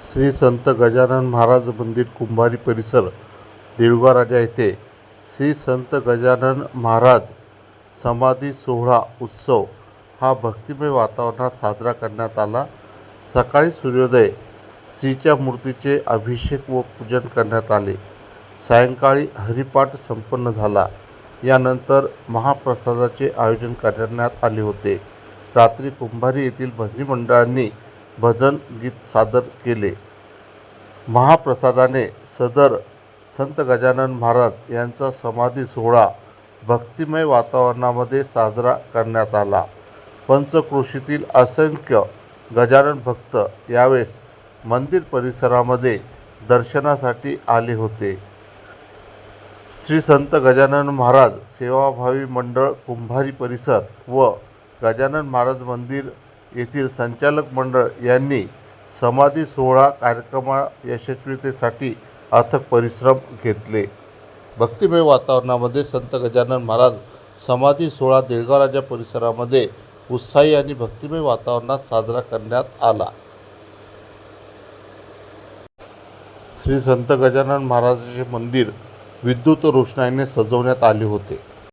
श्री संत गजानन महाराज मंदिर कुंभारी परिसर देऊळगाव राजा येथे श्री संत गजानन महाराज समाधी सोहळा उत्सव हा भक्तिमय वातावरणात साजरा करण्यात आला. सकाळी सूर्योदय श्रीच्या मूर्तीचे अभिषेक व पूजन करण्यात आले. सायंकाळी हरिपाठ संपन्न झाला. यानंतर महाप्रसादाचे आयोजन करण्यात आले होते. रात्री कुंभारी येथील भजनी मंडळांनी भजन गीत सादर केले. महाप्रसादाने सदर संत गजानन महाराज यांचा समाधी सोहळा भक्तिमय वातावरणामध्ये साजरा करण्यात आला. पंचक्रोशीतील असंख्य गजानन भक्त यावेळेस मंदिर परिसरामध्ये दर्शनासाठी आले होते. श्री संत गजानन महाराज सेवाभावी मंडळ कुंभारी परिसर व गजानन महाराज मंदिर येथील संचालक मंडळ यांनी समाधी सोहळा कार्यक्रमा यशस्वीतेसाठी अथक परिश्रम घेतले. भक्तिमय वातावरणामध्ये संत गजानन महाराज समाधी सोहळा देळगाव राजा परिसरामध्ये उत्साही आणि भक्तिमय वातावरणात साजरा करण्यात आला. श्री संत गजानन महाराजांचे मंदिर विद्युत रोषणाईने सजवण्यात आले होते.